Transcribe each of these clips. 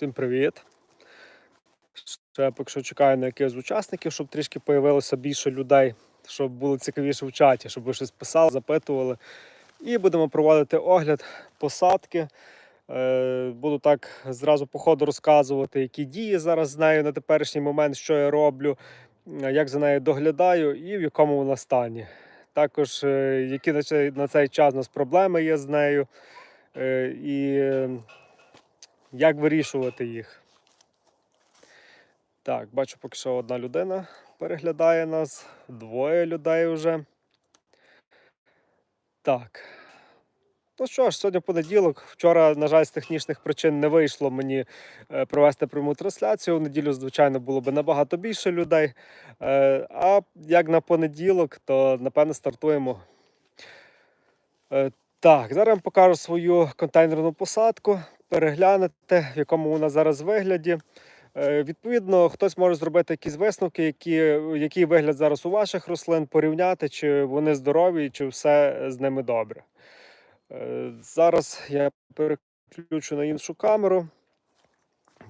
Всім привіт. Ще поки що чекаю на якихось учасників, щоб трішки появилося більше людей, щоб було цікавіше в чаті, щоб ви щось писали, запитували. І будемо проводити огляд посадки. Е, Буду так зразу по ходу розказувати, які дії зараз знаю на теперішній момент, що я роблю, е, як за нею доглядаю і в якому вона стані. Також е, які на цей, час у нас проблеми є з нею. І як вирішувати їх. Так, бачу, поки що одна людина переглядає нас, двоє людей вже. Так. Ну що ж, сьогодні понеділок. Вчора, на жаль, з технічних причин не вийшло мені е, провести пряму трансляцію. У неділю, звичайно, було б набагато більше людей. Е, А як на понеділок, то напевно стартуємо. Е, Так, зараз я вам покажу свою контейнерну посадку, переглянете, в якому вона зараз вигляді. Е, Відповідно, хтось може зробити якісь висновки, які, який вигляд зараз у ваших рослин, порівняти, чи вони здорові, чи все з ними добре. Е, Зараз я переключу на іншу камеру.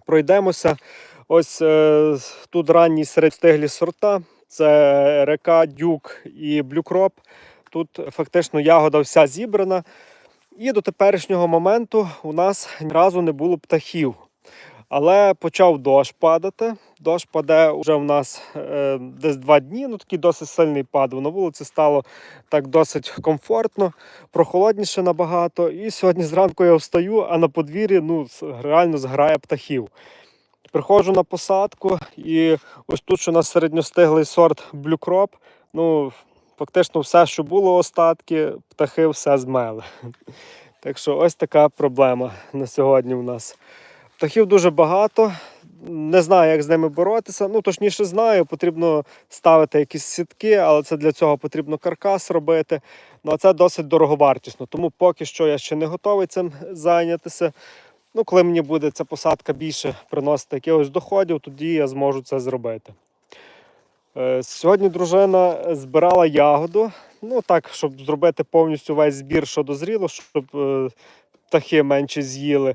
Пройдемося. Ось е, тут ранні середстиглі сорта. Це река, дюк і блюкроп. Тут фактично ягода вся зібрана. І до теперішнього моменту у нас ні разу не було птахів. Але почав дощ падати. Дощ паде вже в нас е, десь два дні. Ну такий досить сильний падав. На вулиці стало так досить комфортно, прохолодніше набагато. І сьогодні зранку я встаю, а на подвір'ї ну, реально зграє птахів. Приходжу на посадку, і ось тут у нас середньостиглий сорт блюкроп. Ну, фактично все, що було остатки, птахи все змели. Так що ось така проблема на сьогодні у нас. Птахів дуже багато. Не знаю, як з ними боротися. Ну, точніше, знаю, потрібно ставити якісь сітки, але це для цього потрібно каркас робити. Ну, а це досить дороговартісно. Тому поки що я ще не готовий цим зайнятися. Ну, коли мені буде ця посадка більше приносити якихось доходів, тоді я зможу це зробити. Е, Сьогодні дружина збирала ягоду. Ну так, щоб зробити повністю весь збір, що дозріло, щоб е, птахи менше з'їли.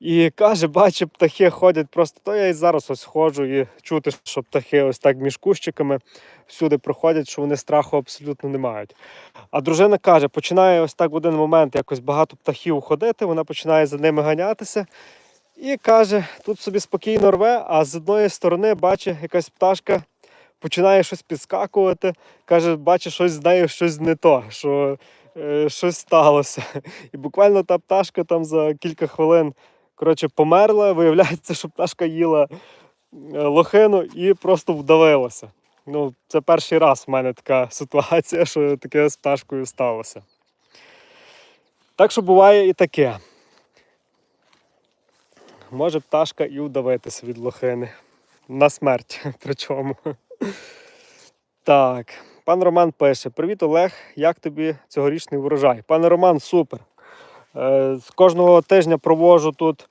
І каже, бачить, птахи ходять просто. То я і зараз ось ходжу і чути, що птахи ось так між кущиками всюди проходять, що вони страху абсолютно не мають. А дружина каже, починає ось так в один момент якось багато птахів ходити, вона починає за ними ганятися. І каже, тут собі спокійно рве, а з одної сторони бачить якась пташка починає щось підскакувати. Каже, бачить щось з нею щось не то, що е, щось сталося. І буквально та пташка там за кілька хвилин коротше, померла. Виявляється, що пташка їла е, лохину і просто вдавилася. Ну, це перший раз в мене така ситуація, що таке з пташкою сталося. Так що буває і таке. Може пташка і вдавитися від лохини. На смерть причому. Так, пан Роман пише: Привіт, Олег, як тобі цьогорічний врожай? Пане Роман, супер. Е, з кожного тижня проводжу тут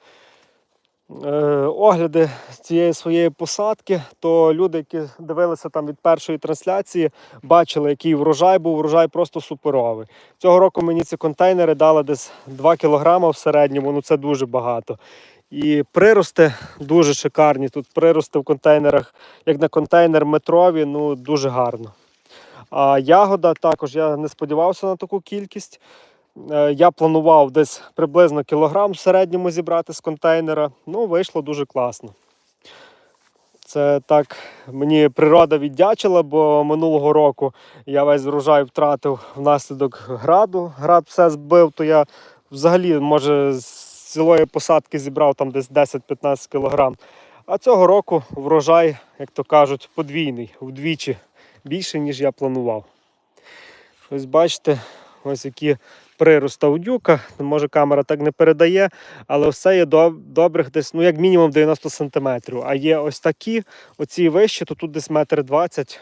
е, огляди з цієї своєї посадки. То люди, які дивилися там від першої трансляції, бачили, який врожай був. Врожай просто суперовий. Цього року мені ці контейнери дали десь 2 кг в середньому, ну це дуже багато. І прирости дуже шикарні. Тут прирости в контейнерах, як на контейнер метрові, ну дуже гарно. А ягода також я не сподівався на таку кількість. Е, Я планував десь приблизно кілограм в середньому зібрати з контейнера. Ну, вийшло дуже класно. Це так мені природа віддячила, бо минулого року я весь врожай втратив внаслідок граду. Град все збив, то я взагалі, може, цілої посадки зібрав там десь 10-15 кілограм. А цього року врожай, як то кажуть, подвійний, вдвічі більше, ніж я планував. Ось бачите, ось які прирости у дюка. Може камера так не передає, але все є доб- добрих десь, ну як мінімум 90 см. А є ось такі, оці вищі, то тут десь метр 20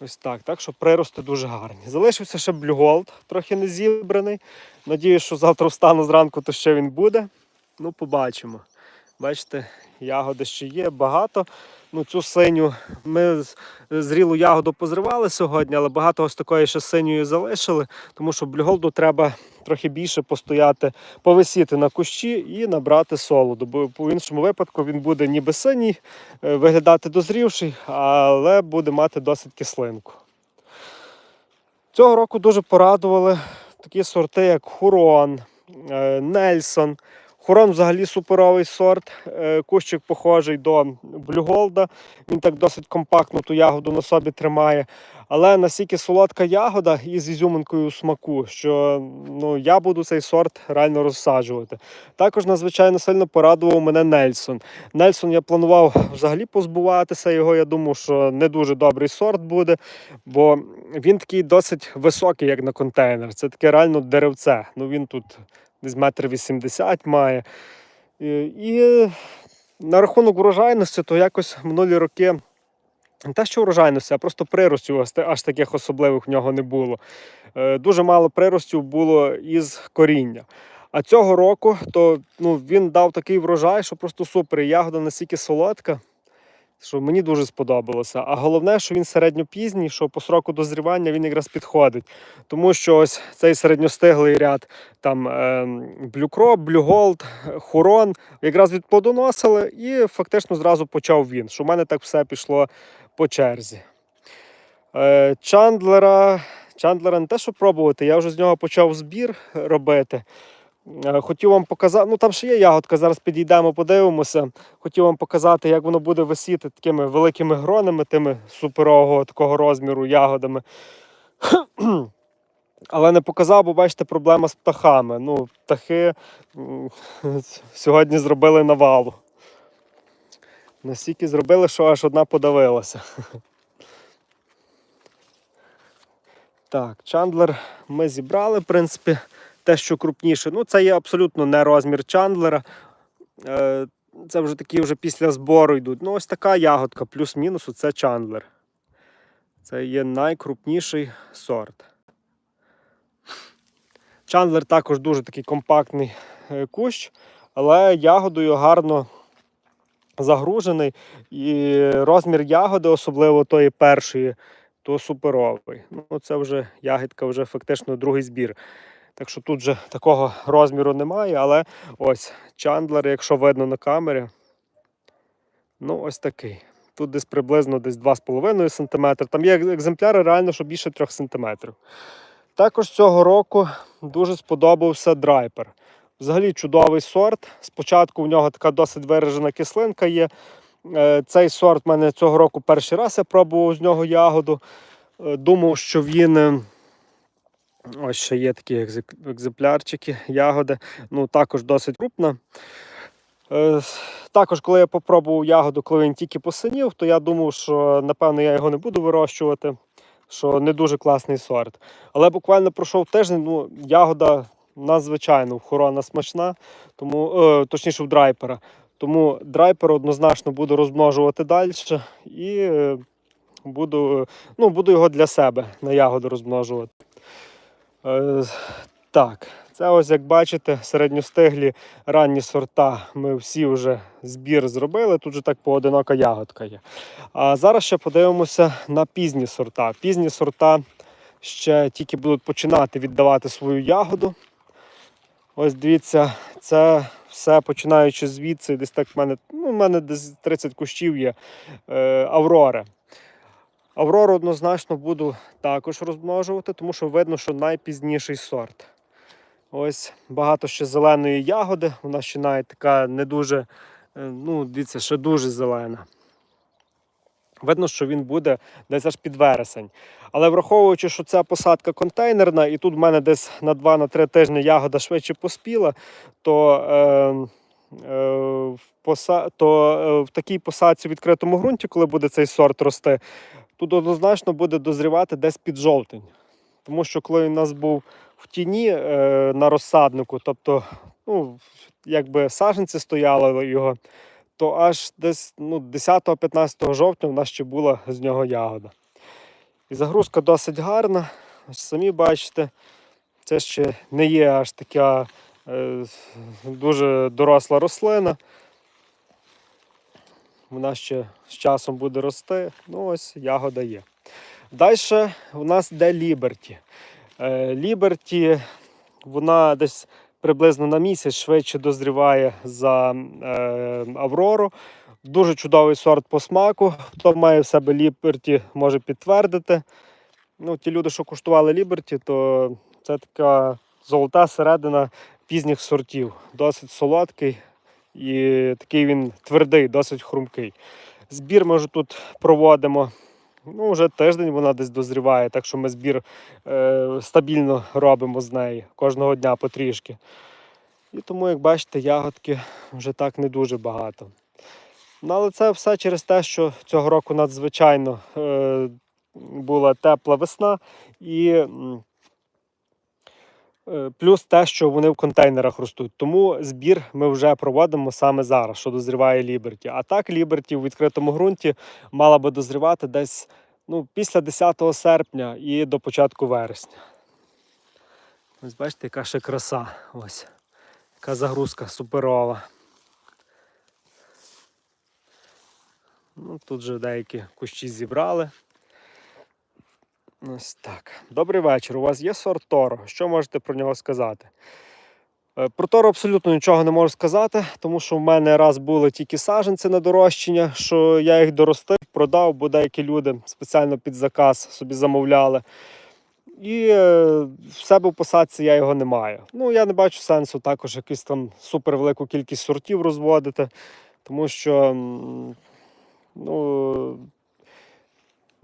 Ось так. Так що прирости дуже гарні. Залишився ще блюголд, трохи не зібраний. Надіюсь, що завтра встану зранку, то ще він буде. Ну, побачимо. Бачите, ягоди ще є багато. Ну, цю синю ми зрілу ягоду позривали сьогодні, але багато ось такої ще синьої залишили, тому що блюголду треба трохи більше постояти, повисіти на кущі і набрати солоду. Бо в іншому випадку він буде ніби синій, е, виглядати дозрівший, але буде мати досить кислинку. Цього року дуже порадували такі сорти, як Хурон, е, Нельсон. Хурон взагалі суперовий сорт. е, Кущик похожий до блюголда. Він так досить компактно ту ягоду на собі тримає. Але настільки солодка ягода із ізюминкою у смаку, що ну, я буду цей сорт реально розсаджувати. Також надзвичайно сильно порадував мене Нельсон. Нельсон я планував взагалі позбуватися його. Я думав, що не дуже добрий сорт буде, бо він такий досить високий, як на контейнер. Це таке реально деревце. Ну він тут десь метр вісімдесят має. І, на рахунок врожайності, то якось минулі роки. Не те, що врожайності, а просто приростів аж таких особливих в нього не було. Е, Дуже мало приростів було із коріння. А цього року то, ну, він дав такий врожай, що просто супер. Ягода настільки солодка, що мені дуже сподобалося. А головне, що він середньопізній, що по сроку дозрівання він якраз підходить. Тому що ось цей середньостиглий ряд там блюкроп, блюголд, хурон якраз відплодоносили і фактично зразу почав він. Що в мене так все пішло по черзі. Е, Чандлера. Чандлера не те, що пробувати, я вже з нього почав збір робити. Е, Хотів вам показати, ну там ще є ягодка, зараз підійдемо, подивимося. Хотів вам показати, як воно буде висіти такими великими гронами, тими суперового такого розміру ягодами. Але не показав, бо бачите, проблема з птахами. Ну, птахи сьогодні зробили навалу. Настільки зробили, що аж одна подавилася. Так, Чандлер ми зібрали, в принципі, те, що крупніше. Ну, це є абсолютно не розмір Чандлера. Е, Це вже такі вже після збору йдуть. Ну, ось така ягодка, плюс-мінус, це Чандлер. Це є найкрупніший сорт. Чандлер також дуже такий компактний е, кущ, але ягодою гарно загружений. І розмір ягоди, особливо тої першої, то суперовий. Ну, це вже ягідка, вже фактично другий збір. Так що тут вже такого розміру немає, але ось чандлер, якщо видно на камері, ну ось такий. Тут десь приблизно десь 2,5 см. Там є екземпляри реально, що більше 3 см. Також цього року дуже сподобався драйпер. Взагалі чудовий сорт. Спочатку в нього така досить виражена кислинка є. Е, Цей сорт в мене цього року перший раз я пробував з нього ягоду. Е, Думав, що він. Ось ще є такі екземплярчики, ягоди. Ну, також досить крупна. Е, Також, коли я попробував ягоду, коли він тільки посинів, то я думав, що напевно я його не буду вирощувати, що не дуже класний сорт. Але буквально пройшов тиждень, ну, ягода надзвичайно хорона смачна, тому, е, точніше в драйпера. Тому драйпер однозначно буду розмножувати далі і е, буду, ну, буду його для себе на ягоду розмножувати. Е, так, це ось як бачите, середньостиглі ранні сорта. Ми всі вже збір зробили. Тут же так поодинока ягодка є. А зараз ще подивимося на пізні сорта. Пізні сорта ще тільки будуть починати віддавати свою ягоду. Ось дивіться, це все починаючи звідси, десь так в мене, ну, в мене десь 30 кущів є е, Аврори. Аврору однозначно буду також розмножувати, тому що видно, що найпізніший сорт. Ось багато ще зеленої ягоди. Вона ще навіть така не дуже, е, ну, дивіться, ще дуже зелена. Видно, що він буде десь аж під вересень. Але враховуючи, що ця посадка контейнерна, і тут в мене десь на 2-3 тижні ягода швидше поспіла, то, е, е, в, поса... то е, в такій посадці в відкритому ґрунті, коли буде цей сорт рости, тут однозначно буде дозрівати десь під жовтень. Тому що коли у нас був в тіні е, на розсаднику, тобто, ну, якби саженці стояли його, то аж десь ну, 10-15 жовтня в нас ще була з нього ягода. І загрузка досить гарна. Ось самі бачите, це ще не є аж така е, дуже доросла рослина. Вона ще з часом буде рости. Ну ось ягода є. Далі у нас йде Ліберті. Ліберті, вона десь приблизно на місяць швидше дозріває за е, Аврору. Дуже чудовий сорт по смаку. Хто має в себе Ліберті, може підтвердити. Ну, ті люди, що куштували Ліберті, то це така золота середина пізніх сортів. Досить солодкий і такий він твердий, досить хрумкий. Збір ми вже тут проводимо. Ну, вже тиждень вона десь дозріває, так що ми збір е, стабільно робимо з неї кожного дня потрішки. І тому, як бачите, ягодки вже так не дуже багато. Ну, але це все через те, що цього року надзвичайно е, була тепла весна і плюс те, що вони в контейнерах ростуть. Тому збір ми вже проводимо саме зараз, що дозріває Ліберті. А так Ліберті в відкритому ґрунті мала би дозрівати десь ну, після 10 серпня і до початку вересня. Ось бачите, яка ще краса. Ось. Яка загрузка суперова. Ну, тут вже деякі кущі зібрали. Ось так. Добрий вечір. У вас є сорт Торо. Що можете про нього сказати? Е, Про Торо абсолютно нічого не можу сказати, тому що в мене раз були тільки саженці на дорощення, що я їх доростив, продав, бо деякі люди спеціально під заказ собі замовляли. І е, в себе в посадці я його не маю. Ну, я не бачу сенсу також якусь там супервелику кількість сортів розводити, тому що ну,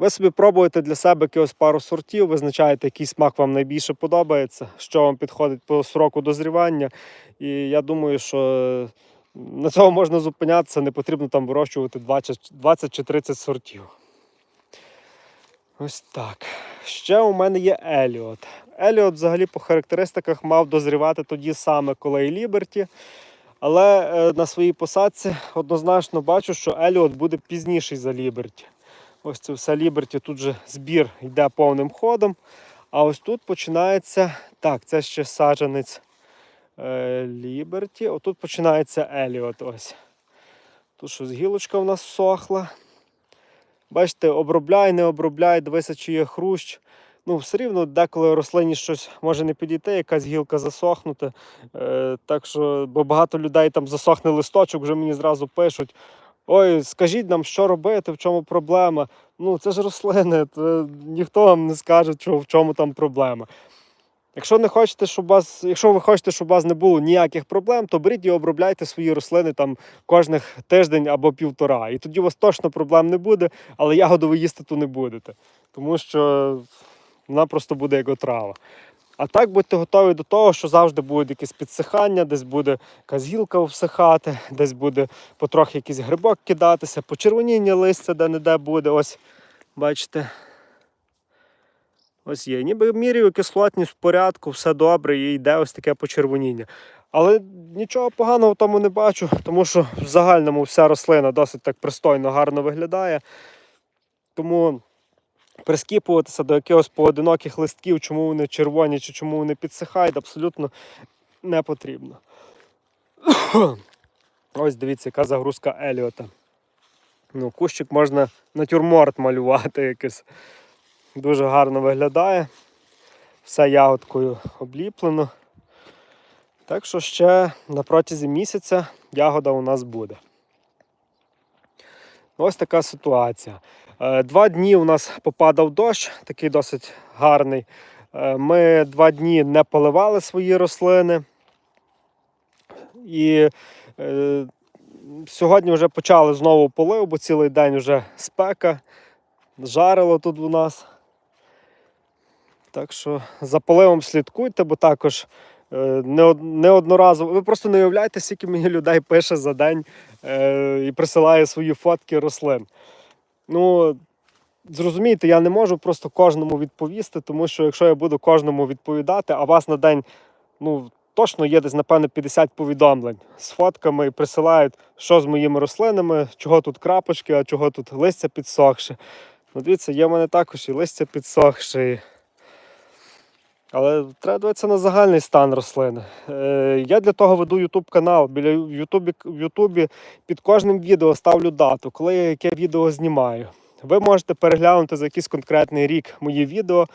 ви собі пробуєте для себе якихось пару сортів, визначаєте, який смак вам найбільше подобається, що вам підходить по сроку дозрівання. І я думаю, що на цьому можна зупинятися, не потрібно там вирощувати 20, 20 чи 30 сортів. Ось так. Ще у мене є Еліот. Еліот взагалі по характеристиках мав дозрівати тоді саме, коли і Ліберті. Але е, на своїй посадці однозначно бачу, що Еліот буде пізніший за Ліберті. Ось це все Ліберті, тут же збір йде повним ходом. А ось тут починається. Так, це ще саджанець Ліберті. Отут починається Еліот. Ось. Тут щось гілочка в нас сохла. Бачите, обробляй, не обробляй, дивися, чи є хрущ. Ну, все рівно деколи рослині щось може не підійти, якась гілка засохнути. Е, так що, бо багато людей там засохне листочок, вже мені зразу пишуть. Ой, скажіть нам, що робити, в чому проблема. Ну, це ж рослини, то ніхто вам не скаже, що, в чому там проблема. Якщо не хочете, щоб вас, якщо ви хочете, щоб у вас не було ніяких проблем, то беріть і обробляйте свої рослини там кожних тиждень або півтора. І тоді у вас точно проблем не буде, але ягоду ви їсти то не будете. Тому що вона просто буде як отрава. А так будьте готові до того, що завжди будуть якісь підсихання, десь буде якась гілка всихати, десь буде потрохи якийсь грибок кидатися, почервоніння листя де-не-де буде. Ось, бачите. Ось є. Ніби міряю кислотність в порядку, все добре, і йде ось таке почервоніння. Але нічого поганого в тому не бачу, тому що в загальному вся рослина досить так пристойно, гарно виглядає. Тому прискіпуватися до якихось поодиноких листків, чому вони червоні чи чому вони підсихають, абсолютно не потрібно. Ось дивіться, яка загрузка Еліота. Ну, Кущик можна натюрморт малювати якийсь. Дуже гарно виглядає. Все ягодкою обліплено. Так що ще на протязі місяця ягода у нас буде. Ось така ситуація. Е, Два дні у нас попадав дощ, такий досить гарний. Е, Ми два дні не поливали свої рослини. І е, сьогодні вже почали знову полив, бо цілий день вже спека. Жарило тут у нас. Так що за поливом слідкуйте, бо також не неодноразово. Ви просто не уявляєте, скільки мені людей пише за день і присилає свої фотки рослин. Ну, зрозумійте, я не можу просто кожному відповісти, тому що якщо я буду кожному відповідати, а вас на день ну, точно є десь, напевно, 50 повідомлень з фотками і присилають, що з моїми рослинами, чого тут крапочки, а чого тут листя підсохше. Ну, дивіться, є в мене також і листя підсохше. Але треба дивитися на загальний стан рослини. Е, я для того веду YouTube канал. Біля Ютубі, в Ютубі під кожним відео ставлю дату, коли я яке відео знімаю. Ви можете переглянути за якийсь конкретний рік мої відео,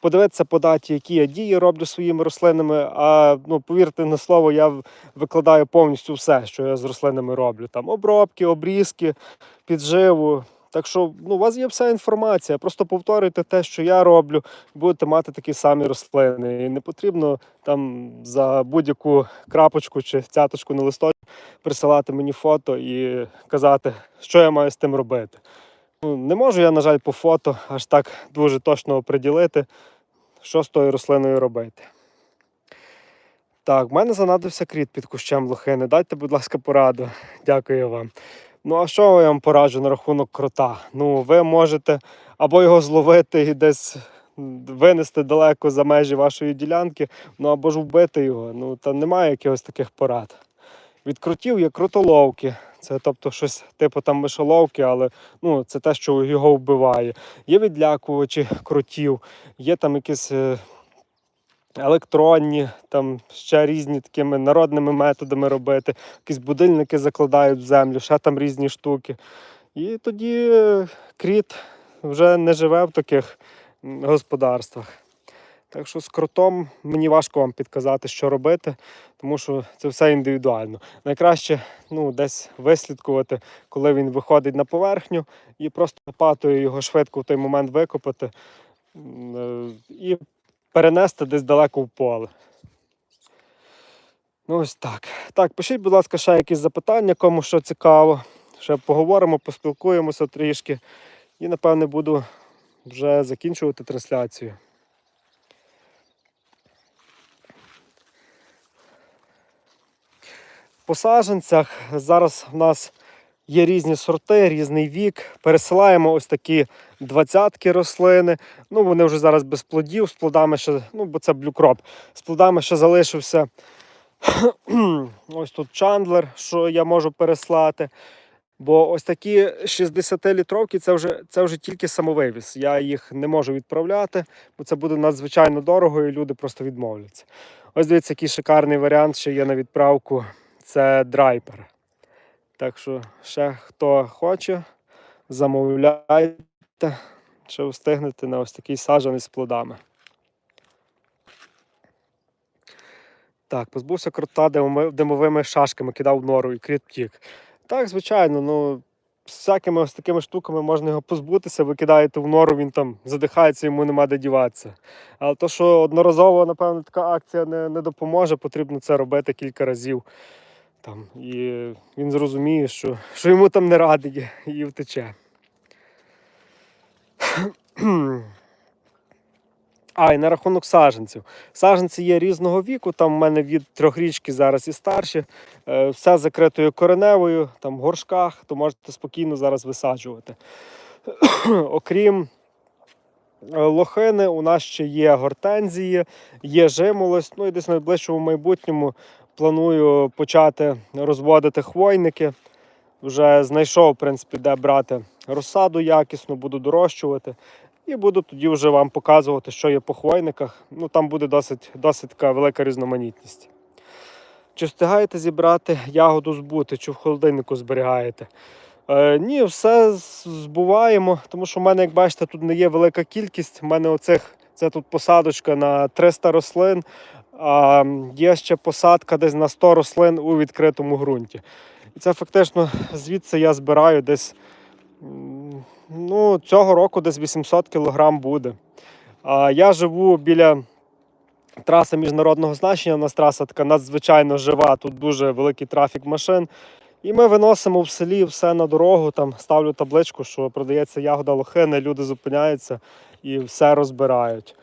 подивитися по даті, які я дії роблю своїми рослинами. А ну, повірте на слово, я викладаю повністю все, що я з рослинами роблю. Там обробки, обрізки, підживу. Так що ну, у вас є вся інформація. Просто повторюйте те, що я роблю, будете мати такі самі рослини. І не потрібно там за будь-яку крапочку чи цяточку на листочку присилати мені фото і казати, що я маю з тим робити. Ну, не можу я, на жаль, по фото аж так дуже точно оприділити, що з тою рослиною робити. Так, в мене занадився кріт під кущем лохини. Дайте, будь ласка, пораду. Дякую вам. Ну, а що я вам пораджу на рахунок крота? Ну, ви можете або його зловити і десь винести далеко за межі вашої ділянки, ну або ж вбити його. Ну, там немає якихось таких порад. Від кротів є крутоловки. Це тобто щось типу там мишоловки, але ну, це те, що його вбиває. Є відлякувачі кротів, є там якісь е, електронні, там ще різні такими народними методами робити. Якісь будильники закладають в землю, ще там різні штуки. І тоді кріт вже не живе в таких господарствах. Так що з кротом мені важко вам підказати, що робити, тому що це все індивідуально. Найкраще ну, десь вислідкувати, коли він виходить на поверхню, і просто лопатою його швидко в той момент викопати е, і перенести десь далеко в поле. Ну, ось так. Так, пишіть, будь ласка, ще якісь запитання, кому що цікаво. Ще поговоримо, поспілкуємося трішки. І, напевне, буду вже закінчувати трансляцію. По саджанцях зараз в нас є різні сорти, різний вік. Пересилаємо ось такі двадцятки рослини. Ну, вони вже зараз без плодів, з плодами ще, ну, бо це блюкроп. З плодами ще залишився ось тут чандлер, що я можу переслати. Бо ось такі 60-літровки це вже, це вже тільки самовивіз. Я їх не можу відправляти, бо це буде надзвичайно дорого і люди просто відмовляться. Ось дивіться, який шикарний варіант, що є на відправку. Це драйпер. Так що ще хто хоче, замовляйте, що встигнете на ось такий саджаний з плодами. Так, позбувся крота димовими шашками, кидав в нору і кріт втік. Так, звичайно, ну з всякими ось такими штуками можна його позбутися, ви кидаєте в нору, він там задихається, йому нема де діватися. Але то, що одноразово, напевно, така акція не, не допоможе, потрібно це робити кілька разів. Там, і він зрозуміє, що, що йому там не радить і втече. А, і на рахунок саджанців. Саджанці є різного віку, там в мене від трьохрічки зараз і старші. Е, Все закритою кореневою, там в горшках, то можете спокійно зараз висаджувати. Окрім е, лохини, у нас ще є гортензії, є жимолость. Ну і десь в найближчому майбутньому планую почати розводити хвойники. Вже знайшов, в принципі, де брати розсаду якісну, буду дорощувати. І буду тоді вже вам показувати, що є по хвойниках. Ну там буде досить, досить така велика різноманітність. Чи встигаєте зібрати ягоду збути, чи в холодильнику зберігаєте? Е, ні, все збуваємо, тому що в мене, як бачите, тут не є велика кількість. У мене оцих, це тут посадочка на 300 рослин, а є ще посадка десь на 100 рослин у відкритому ґрунті. І це фактично звідси я збираю десь ну, цього року десь 800 кг буде. А я живу біля траси міжнародного значення. У нас траса така надзвичайно жива, тут дуже великий трафік машин. І ми виносимо в селі все на дорогу, там ставлю табличку, що продається ягода лохини, люди зупиняються і все розбирають.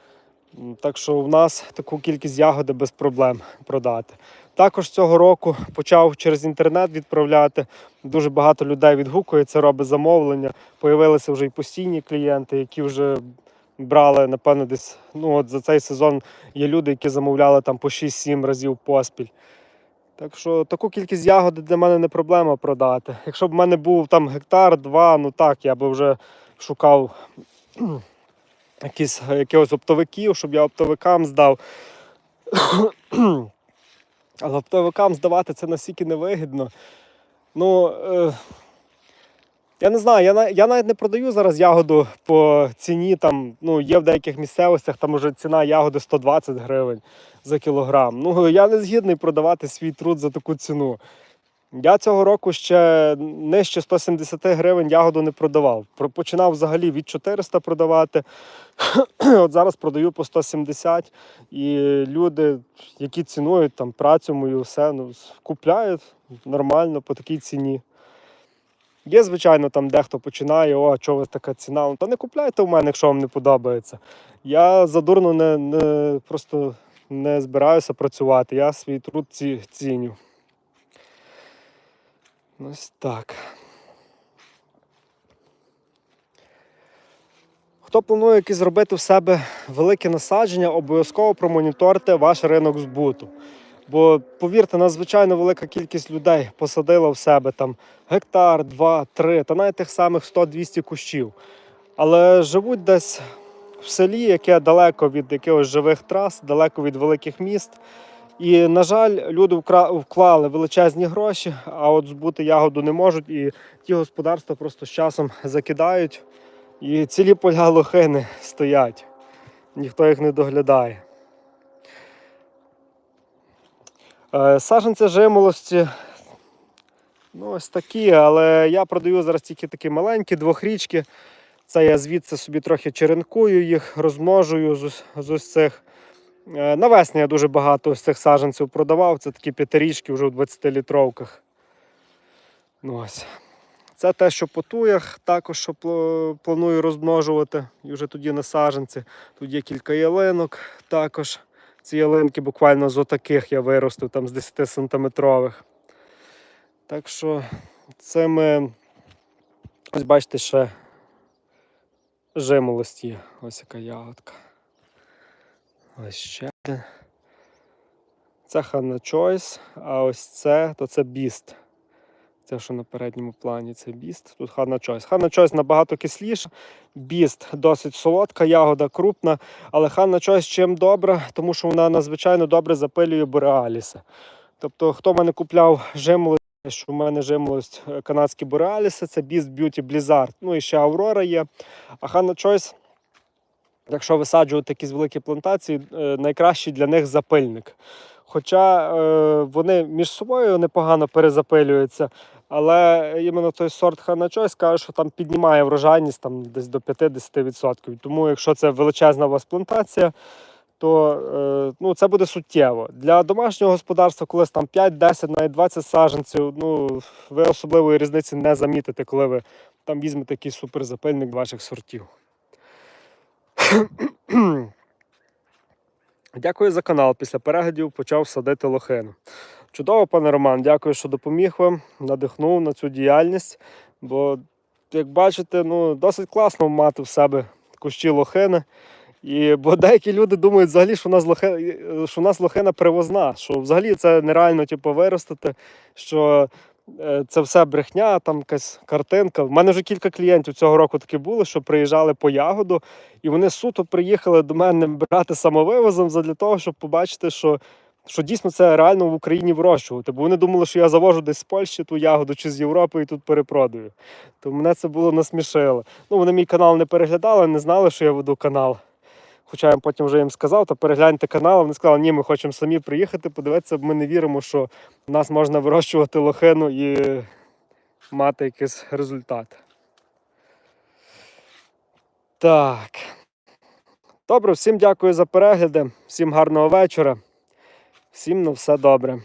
Так що в нас таку кількість ягоди без проблем продати. Також цього року почав через інтернет відправляти. Дуже багато людей відгукується, робить замовлення. Появилися вже й постійні клієнти, які вже брали, напевно, десь ну от за цей сезон є люди, які замовляли там по 6-7 разів поспіль. Так що таку кількість ягоди для мене не проблема продати. Якщо б в мене був там гектар, два, ну так, я би вже шукав якісь, якихось оптовиків, щоб я оптовикам здав. Але оптовикам здавати це настільки невигідно. Ну, е, я не знаю, я, я навіть не продаю зараз ягоду по ціні. Там, ну, є в деяких місцевостях, там уже ціна ягоди 120 гривень за кілограм. Ну, я не згідний продавати свій труд за таку ціну. Я цього року ще нижче 170 гривень ягоду не продавав. Починав взагалі від 400 продавати. От зараз продаю по 170. І люди, які цінують там працю мою, все ну, купляють нормально по такій ціні. Є, звичайно, там дехто починає, о, а чого така ціна? Ну, Та не купляйте в мене, якщо вам не подобається. Я задурно не, не, просто не збираюся працювати. Я свій труд ці, ціню. Ось так. Хто планує якісь зробити в себе велике насадження, обов'язково промоніторте ваш ринок збуту. Бо повірте, надзвичайно велика кількість людей посадила в себе там гектар, два, три, та навіть тих самих 100-200 кущів. Але живуть десь в селі, яке далеко від якихось живих трас, далеко від великих міст. І, на жаль, люди вклали величезні гроші, а от збути ягоду не можуть. І ті господарства просто з часом закидають. І цілі поля лохини стоять. Ніхто їх не доглядає. Е, Саженці жимолості. Ну, ось такі, але я продаю зараз тільки такі маленькі, двохрічки. Це я звідси собі трохи черенкую їх, розмножую з, з ось цих. Е, Навесні я дуже багато ось цих саджанців продавав. Це такі п'ятирічки вже в 20-літровках. Ну, ось. Це те, що по туях, також що планую розмножувати. І вже тоді на саджанці. Тут є кілька ялинок також. Ці ялинки буквально з отаких я виростив, там з 10 сантиметрових. Так що це ми. Ось бачите, ще жимолость є. Ось яка ягодка. Ось ще. один. Це Ханна Чойс, а ось це, то це Біст. Це що на передньому плані, це Біст. Тут Ханна Чойс. Ханна Чойс набагато кисліша. Біст досить солодка, ягода крупна. Але Ханна Чойс чим добра, тому що вона надзвичайно добре запилює бореаліси. Тобто, хто мене купляв жимолость, що в мене жимолость е, канадські бореаліси, це Beast Beauty Blizzard. Ну і ще Аврора є. А Ханна Чойс, якщо висаджувати якісь великі плантації, е, найкращий для них запильник. Хоча е, вони між собою непогано перезапилюються, але іменно той сорт Ханна Чойс каже, що там піднімає врожайність там, десь до 50%. Тому якщо це величезна у вас плантація, то е, ну, це буде суттєво. Для домашнього господарства, коли там 5, 10, навіть 20 саджанців, ну, ви особливої різниці не замітите, коли ви там візьмете якийсь суперзапильник ваших сортів. Дякую за канал. Після переглядів почав садити лохину. Чудово, пане Роман, дякую, що допоміг вам, надихнув на цю діяльність. Бо, як бачите, ну, досить класно мати в себе кущі лохини. І, бо деякі люди думають взагалі, що у нас лохина, що у нас лохина привозна, що взагалі це нереально типу, виростити, що це все брехня, там якась картинка. У мене вже кілька клієнтів цього року такі були, що приїжджали по ягоду, і вони суто приїхали до мене брати самовивозом для того, щоб побачити, що, що дійсно це реально в Україні вирощувати. Бо вони думали, що я завожу десь з Польщі ту ягоду чи з Європи і тут перепродаю. То мене це було насмішило. Ну, вони мій канал не переглядали, не знали, що я веду канал. Хоча я потім вже їм сказав, то перегляньте канал. Вони сказали, ні, ми хочемо самі приїхати, подивитися, ми не віримо, що в нас можна вирощувати лохину і мати якийсь результат. Так. Добре, всім дякую за перегляди, всім гарного вечора, всім на все добре.